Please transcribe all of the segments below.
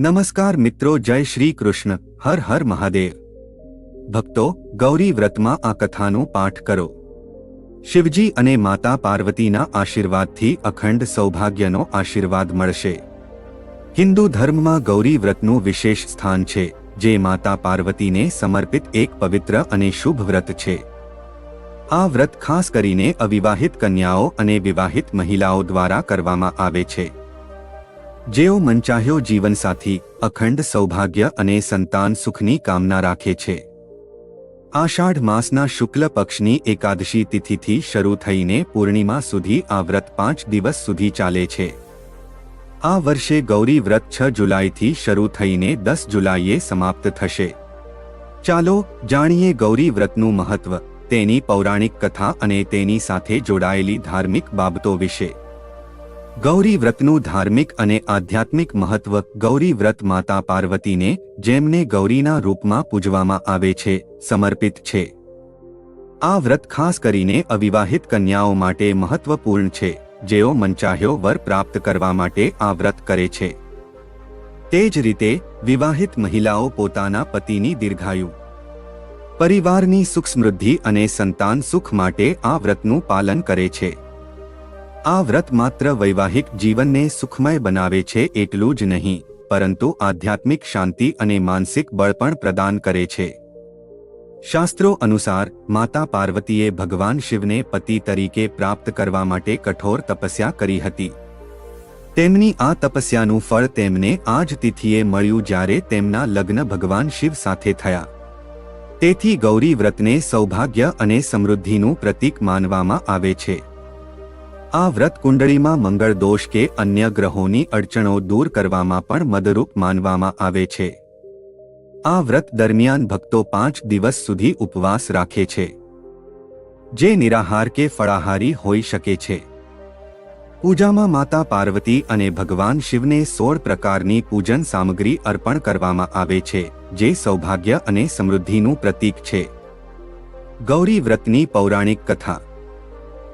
નમસ્કાર મિત્રો, જય શ્રી કૃષ્ણ. હર હર મહાદેવ. ભક્તો, ગૌરી વ્રતમાં આ કથાનો પાઠ કરો. શિવજી અને માતા પાર્વતીના આશીર્વાદથી અખંડ સૌભાગ્યનો આશીર્વાદ મળશે. હિન્દુ ધર્મમાં ગૌરી વ્રતનું વિશેષ સ્થાન છે, જે માતા પાર્વતીને સમર્પિત એક પવિત્ર અને શુભ વ્રત છે. આ વ્રત ખાસ કરીને અવિવાહિત કન્યાઓ અને વિવાહિત મહિલાઓ દ્વારા કરવામાં આવે છે. જેઓ મનચાહ્યો જીવનસાથી, અખંડ સૌભાગ્ય અને સંતાન સુખની કામના રાખે છે. આષાઢ માસના શુક્લ પક્ષની એકાદશી તિથિથી શરૂ થઈને પૂર્ણિમા સુધી આ વ્રત પાંચ દિવસ સુધી ચાલે છે. આ વર્ષે ગૌરી વ્રત છ જુલાઈથી શરૂ થઈને દસ જુલાઈએ સમાપ્ત થશે. ચાલો જાણીએ ગૌરી વ્રતનું મહત્વ, તેની પૌરાણિક કથા અને તેની સાથે જોડાયેલી ધાર્મિક બાબતો વિશે. ગૌરી વ્રતનું ધાર્મિક અને આધ્યાત્મિક મહત્વ ગૌરી વ્રત માતા પાર્વતીને, જેમને ગૌરીના રૂપમાં પૂજવામાં આવે છે, સમર્પિત છે. આ વ્રત ખાસ કરીને અવિવાહિત કન્યાઓ માટે મહત્વપૂર્ણ છે, જેઓ મનચાહ્યો વર પ્રાપ્ત કરવા માટે આ વ્રત કરે છે. તે જ રીતે, વિવાહિત મહિલાઓ પોતાના પતિની દીર્ઘાયુ, પરિવારની સુખ સમૃદ્ધિ અને સંતાન સુખ માટે આ વ્રતનું પાલન કરે છે. આ વ્રત માત્ર વૈવાહિક જીવનને સુખમય બનાવે છે એટલું જ નહીં, પરંતુ આધ્યાત્મિક શાંતિ અને માનસિક બળ પણ પ્રદાન કરે છે. શાસ્ત્રો અનુસાર, માતા પાર્વતીએ ભગવાન શિવને પતિ તરીકે પ્રાપ્ત કરવા માટે કઠોર તપસ્યા કરી હતી. તેમની આ તપસ્યાનું ફળ તેમને આ જ તિથિએ મળ્યું જ્યારે તેમના લગ્ન ભગવાન શિવ સાથે થયા. તેથી ગૌરી વ્રતને સૌભાગ્ય અને સમૃદ્ધિનું પ્રતીક માનવામાં આવે છે. આ વ્રત કુંડળીમાં મંગળ દોષ કે અન્ય ગ્રહોની અડચણો દૂર કરવામાં પણ મદરૂપ માનવામાં આવે છે. આ વ્રત દરમિયાન ભક્તો પાંચ દિવસ સુધી ઉપવાસ રાખે છે. જે નિરાહાર કે ફળાહારી હોઈ શકે છે. પૂજામાં માતા પાર્વતી અને ભગવાન શિવને સોળ પ્રકારની પૂજન સામગ્રી અર્પણ કરવામાં આવે છે, જે સૌભાગ્ય અને સમૃદ્ધિનું પ્રતીક છે. ગૌરી વ્રતની પૌરાણિક કથા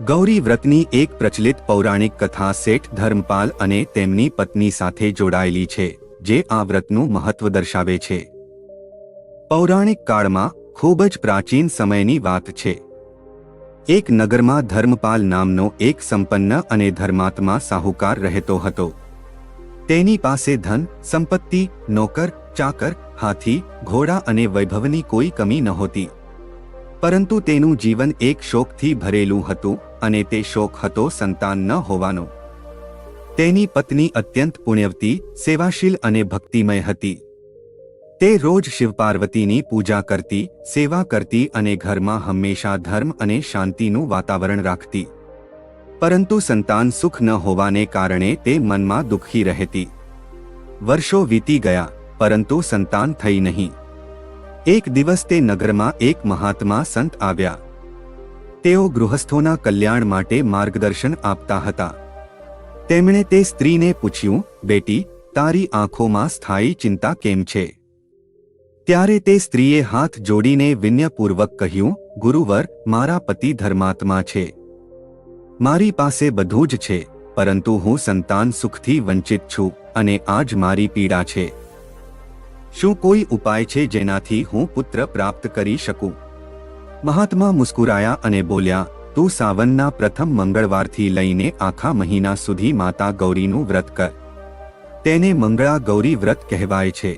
ગૌરી વ્રતની એક પ્રચલિત પૌરાણિક કથા શેઠ ધર્મપાલ અને તેમની પત્ની સાથે જોડાયેલી છે, જે આ વ્રતનું મહત્વ દર્શાવે છે. પૌરાણિક કાળમાં ખૂબ જ પ્રાચીન સમયની વાત છે. એક નગરમાં ધર્મપાલ નામનો એક સંપન્ન અને ધર્માત્મા સાહુકાર રહેતો હતો. તેની પાસે ધન, સંપત્તિ, નોકર, ચાકર, હાથી, ઘોડા અને વૈભવની કોઈ કમી નહોતી. પરંતુ તેનું જીવન એક શોકથી ભરેલું હતું અને તે શોખ હતો સંતાન ન હોવાનો. તેની પત્ની અત્યંત પુણ્યવતી, સેવાશીલ અને ભક્તિમય હતી. તે રોજ શિવપાર્વતીની પૂજા કરતી, સેવા કરતી અને ઘરમાં હંમેશા ધર્મ અને શાંતિનું વાતાવરણ રાખતી. પરંતુ સંતાન સુખ ન હોવાને કારણે તે મનમાં દુઃખી રહેતી. વર્ષો વીતી ગયા, પરંતુ સંતાન થઈ નહીં. એક દિવસ તે નગરમાં એક મહાત્મા સંત આવ્યા. તેઓ ગૃહસ્થોના કલ્યાણ માટે માર્ગદર્શન આપતા હતા. તેમણે તે સ્ત્રીને પૂછ્યું, બેટી, તારી આંખોમાં સ્થાયી ચિંતા કેમ છે? ત્યારે તે સ્ત્રીએ હાથ જોડીને વિન્યપૂર્વક કહ્યું, ગુરુવર, મારા પતિ ધર્માત્મા છે. મારી પાસે બધું જ છે, પરંતુ હું સંતાન સુખથી વંચિત છું અને આજ મારી પીડા છે. શું કોઈ ઉપાય છે જેનાથી હું પુત્ર પ્રાપ્ત કરી શકું? મહાત્મા મુસ્કુરાયા અને બોલ્યા, તું સાવનના પ્રથમ મંગળવારથી લઈને આખા મહિના સુધી માતા ગૌરીનું વ્રત કર. તેને મંગળા ગૌરી વ્રત કહેવાય છે.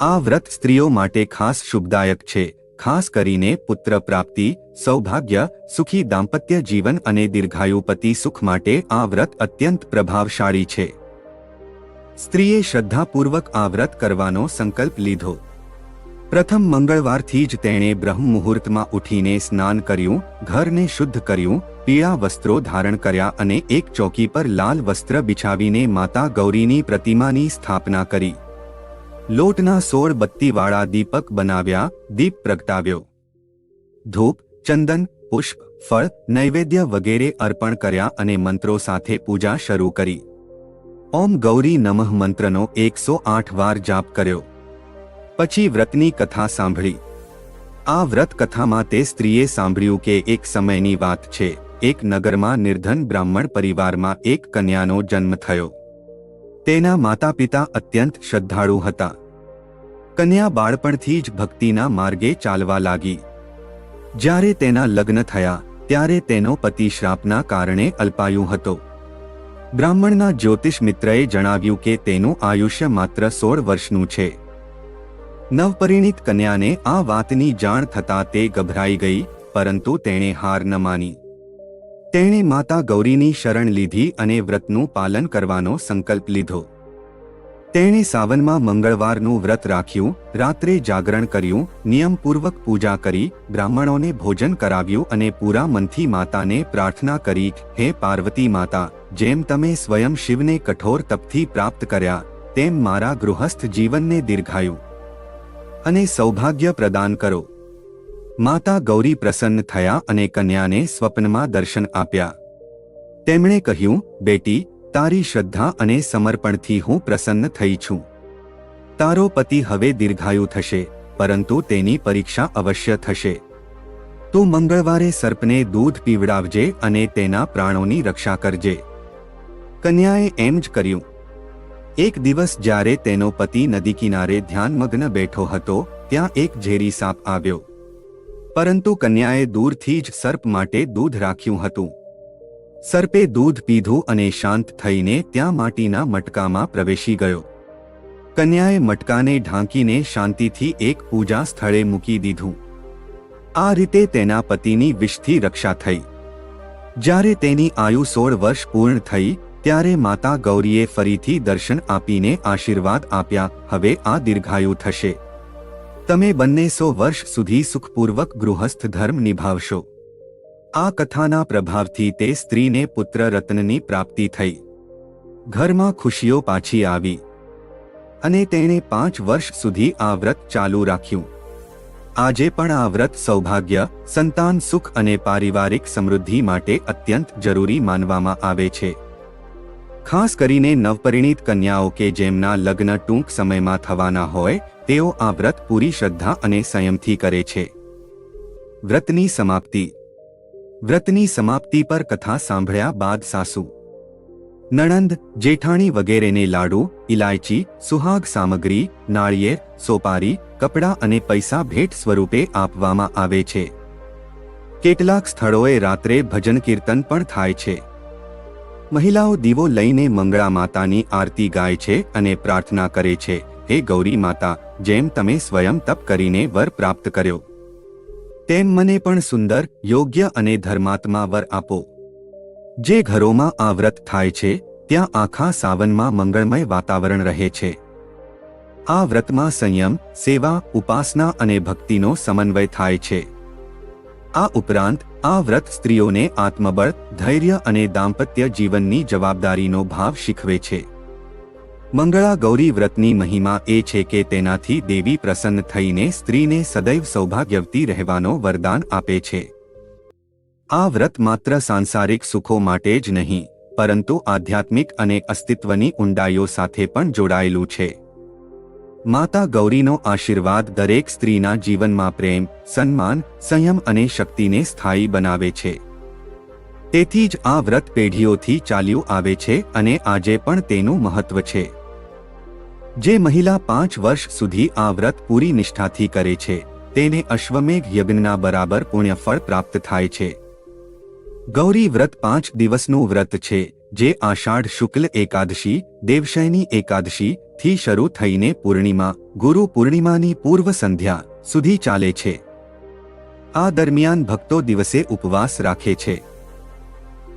આ વ્રત સ્ત્રીઓ માટે ખાસ શુભદાયક છે. ખાસ કરીને પુત્ર પ્રાપ્તિ, સૌભાગ્ય, સુખી દાંપત્ય જીવન અને દીર્ઘાયુ પતિ સુખ માટે આ વ્રત અત્યંત પ્રભાવશાળી છે. સ્ત્રીએ શ્રદ્ધાપૂર્વક આ વ્રત કરવાનો સંકલ્પ લીધો. પ્રથમ મંગળવારથી જ તેણે બ્રહ્મ મુહૂર્તમાં ઉઠીને સ્નાન કર્યું, ઘરને શુદ્ધ કર્યું, પીળા વસ્ત્રો ધારણ કર્યા અને એક ચોકી પર લાલ વસ્ત્ર બિછાવીને માતા ગૌરીની પ્રતિમાની સ્થાપના કરી. લોટના સોળ બત્તીવાળા દીપક બનાવ્યા, દીપ પ્રગટાવ્યો. ધૂપ, ચંદન, પુષ્પ, ફળ, નૈવેદ્ય વગેરે અર્પણ કર્યા અને મંત્રો સાથે પૂજા શરૂ કરી. ઓમ ગૌરી નમઃ મંત્રનો એકસો આઠ વાર જાપ કર્યો. પછી વ્રતની કથા સાંભળી. આ વ્રત કથામાં તે સ્ત્રીએ સાંભળ્યું કે એક સમયની વાત છે, એક નગરમાં નિર્ધન બ્રાહ્મણ પરિવારમાં એક કન્યાનો જન્મ થયો. તેના માતા પિતા અત્યંત શ્રદ્ધાળુ હતા. કન્યા બાળપણથી જ ભક્તિના માર્ગે ચાલવા લાગી. જ્યારે તેના લગ્ન થયા, ત્યારે તેનો પતિ શ્રાપના કારણે અલ્પાયુ હતો. બ્રાહ્મણના જ્યોતિષ મિત્રએ જણાવ્યું કે તેનું આયુષ્ય માત્ર સોળ વર્ષનું છે. નવપરિણીત કન્યાને આ વાતની જાણ થતાં તે ગભરાઈ ગઈ, પરંતુ તેણે હાર ન માની. તેણે માતા ગૌરીની શરણ લીધી અને વ્રતનું પાલન કરવાનો સંકલ્પ લીધો. તેણે સાવનમાં મંગળવારનું વ્રત રાખ્યું, રાત્રે જાગરણ કર્યું, નિયમપૂર્વક પૂજા કરી, બ્રાહ્મણોને ભોજન કરાવ્યું અને પૂરા મનથી માતાને પ્રાર્થના કરી, હે પાર્વતી માતા, જેમ તમે સ્વયં શિવને કઠોર તપથી પ્રાપ્ત કર્યા, તેમ મારા ગૃહસ્થ જીવનને દીર્ઘાયું. અને સૌભાગ્ય પ્રદાન કરો. માતા ગૌરી પ્રસન્ન થયા અને કન્યાને સ્વપ્નમાં દર્શન આપ્યા. તેમણે કહ્યું, બેટી, તારી શ્રદ્ધા અને સમર્પણથી હું પ્રસન્ન થઈ છું. તારો પતિ હવે દીર્ઘાયુ થશે, પરંતુ તેની પરીક્ષા અવશ્ય થશે. તું મંગળવારે સર્પને દૂધ પીવડાવજે અને તેના પ્રાણોની રક્ષા કરજે. કન્યાએ એમ જ કર્યું. એક દિવસ જ્યારે તેનો પતિ નદી કિનારે ધ્યાનમગ્ન બેઠો હતો, ત્યાં એક ઝેરી સાપ આવ્યો. પરંતુ કન્યાએ દૂરથી જ સર્પ માટે દૂધ રાખ્યું હતું. સર્પે દૂધ પીધું અને શાંત થઈને ત્યાં માટીના મટકામાં પ્રવેશી ગયો. કન્યાએ મટકાને ઢાંકીને શાંતિથી એક પૂજા સ્થળે મૂકી દીધું. આ રીતે તેના પતિની વિષથી રક્ષા થઈ. જ્યારે તેની આયુ સોળ વર્ષ પૂર્ણ થઈ ત્યારે માતા ગૌરીએ ફરીથી દર્શન આપીને આશીર્વાદ આપ્યા, હવે આ દીર્ઘાયુ થશે. તમે બંને સો વર્ષ સુધી સુખપૂર્વક ગૃહસ્થ ધર્મ નિભાવશો. આ કથાના પ્રભાવથી તે સ્ત્રીને પુત્ર રત્નની પ્રાપ્તિ થઈ. ઘરમાં ખુશીઓ પાછી આવી અને તેણે પાંચ વર્ષ સુધી આ વ્રત ચાલુ રાખ્યું. આજે પણ આ વ્રત સૌભાગ્ય, સંતાન સુખ અને પારિવારિક સમૃદ્ધિ માટે અત્યંત જરૂરી માનવામાં આવે છે. ખાસ કરીને નવપરિણીત કન્યાઓ કે જેમના લગ્ન ટૂંક સમયમાં થવાના હોય, તેઓ આ વ્રત પૂરી શ્રદ્ધા અને સંયમથી કરે છે. વ્રતની સમાપ્તિ. વ્રતની સમાપ્તિ પર કથા સાંભળ્યા બાદ સાસુ. નણંદ, જેઠાણી વગેરેને લાડુ ઇલાયચી સુહાગ સામગ્રી, નાળિયેર, સોપારી, કપડાં અને પૈસા ભેટ સ્વરૂપે આપવામાં આવે છે. કેટલાક સ્થળોએ રાત્રે ભજન કીર્તન પણ થાય છે. મહિલાઓ દીવો લઈને મંગળા માતાની આરતી ગાય છે અને પ્રાર્થના કરે છે, હે ગૌરી માતા, જેમ તમે સ્વયં તપ કરીને વર પ્રાપ્ત કર્યો. તેમ મને પણ સુંદર, યોગ્ય અને ધર્માત્મા વર આપો. જે ઘરોમાં આ વ્રત થાય છે, ત્યાં આખા સાવનમાં મંગળમય વાતાવરણ રહે છે. આ વ્રતમાં સંયમ, સેવા, ઉપાસના અને ભક્તિનો સમન્વય થાય છે. આ ઉપરાંત આ વ્રત સ્ત્રીઓને આત્મબળ, ધૈર્ય અને દાંપત્ય જીવનની જવાબદારીનો ભાવ શીખવે છે. મંગળા ગૌરી વ્રતની મહિમા એ છે કે તેનાથી દેવી પ્રસન્ન થઈને સ્ત્રીને સદૈવ સૌભાગ્યવતી રહેવાનો વરદાન આપે છે. આ વ્રત માત્ર સાંસારિક સુખો માટે જ નહીં, પરંતુ આધ્યાત્મિક અને અસ્તિત્વની ઊંડાઈઓ સાથે પણ જોડાયેલું છે. માતા ગૌરીનો આશીર્વાદ દરેક સ્ત્રીના જીવનમાં પ્રેમ, સન્માન, સંયમ અને શક્તિને સ્થાયી બનાવે છે. તેથી જ આ વ્રત પેઢીઓથી ચાલ્યું આવે છે અને આજે પણ તેનું મહત્વ છે. જે મહિલા પાંચ વર્ષ સુધી આ વ્રત પૂરી નિષ્ઠાથી કરે છે, તેને અશ્વમેઘ યજ્ઞના બરાબર પુણ્યફળ પ્રાપ્ત થાય છે. ગૌરી વ્રત પાંચ દિવસનું વ્રત છે. જે આષાઢ શુક્લ એકાદશી, દેવશયની એકાદશી થી શરૂ થઈને પૂર્ણિમા, ગુરુ પૂર્ણિમાની પૂર્વ સંધ્યા સુધી ચાલે છે. આ દરમિયાન ભક્તો દિવસે ઉપવાસ રાખે છે.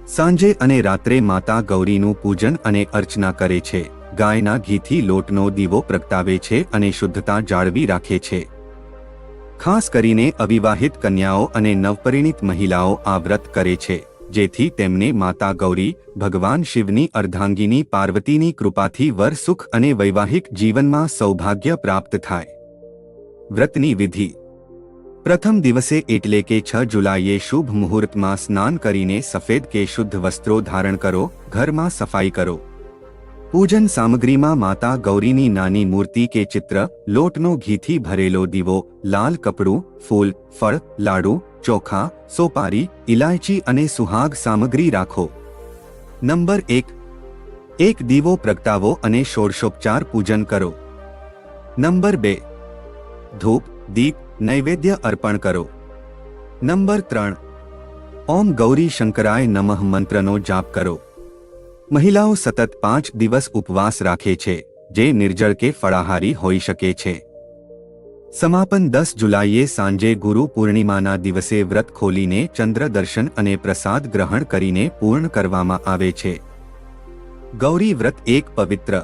સાંજે અને રાત્રે માતા ગૌરીનું પૂજન અને અર્ચના કરે છે. ગાયના ઘીથી લોટનો દીવો પ્રગટાવે છે અને શુદ્ધતા જાળવી રાખે છે. ખાસ કરીને અવિવાહિત કન્યાઓ અને નવપરિણીત મહિલાઓ આ વ્રત કરે છે. જેથી તેમને માતા ગૌરી, ભગવાન શિવની અર્ધાંગીની પાર્વતીની કૃપાથી વર સુખ અને વૈવાહિક જીવનમાં સૌભાગ્ય પ્રાપ્ત થાય. વ્રતની વિધિ. પ્રથમ દિવસે એટલે કે છ જુલાઈએ શુભ મુહૂર્તમાં સ્નાન કરીને સફેદ કે શુદ્ધ વસ્ત્રો ધારણ કરો, ઘરમાં સફાઈ કરો. પૂજન સામગ્રીમાં માતા ગૌરીની નાની મૂર્તિ કે ચિત્ર, લોટનો ઘીથી ભરેલો દીવો, લાલ કપડું, ફૂલ, ફળ, લાડુ ચોખા, સોપારી ઇલાયચી અને સુહાગ સામગ્રી રાખો. નંબર એક. એક દીવો પ્રગટાવો અને ષોડશોપચાર પૂજન કરો. નંબર બે. ધૂપ, દીપ, નૈવેદ્ય અર્પણ કરો. નંબર ત્રણ. ઓમ ગૌરી શંકરાય નમઃ મંત્રનો જાપ કરો. મહિલાઓ સતત પાંચ દિવસ ઉપવાસ રાખે છે, જે નિર્જળ કે ફળાહારી હોઈ શકે છે. સમાપન દસ જુલાઈએ સાંજે ગુરુ પૂર્ણિમાના દિવસે વ્રત ખોલીને ચંદ્ર દર્શન અને પ્રસાદ ગ્રહણ કરીને પૂર્ણ કરવામાં આવે છે. ગૌરી વ્રત એક પવિત્ર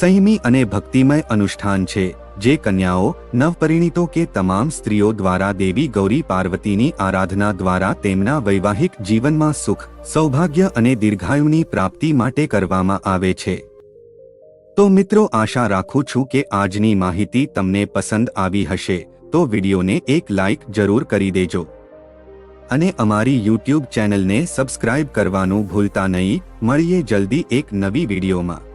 સંયમી અને ભક્તિમય અનુષ્ઠાન છે, જે કન્યાઓ, નવપરિણીતો કે તમામ સ્ત્રીઓ દ્વારા દેવી ગૌરી પાર્વતીની આરાધના દ્વારા તેમના વૈવાહિક જીવનમાં સુખ, સૌભાગ્ય અને દીર્ઘાયુની પ્રાપ્તિ માટે કરવામાં આવે છે. તો મિત્રો આશા રાખું છું કે આજની માહિતી તમને પસંદ આવી હશે, તો વિડીયોને એક લાઇક જરૂર કરી દેજો. અને અમારી યુટ્યુબ ચેનલને સબસ્ક્રાઇબ કરવાનું ભૂલતા નહીં, મળીએ જલ્દી એક નવી વિડીયોમાં.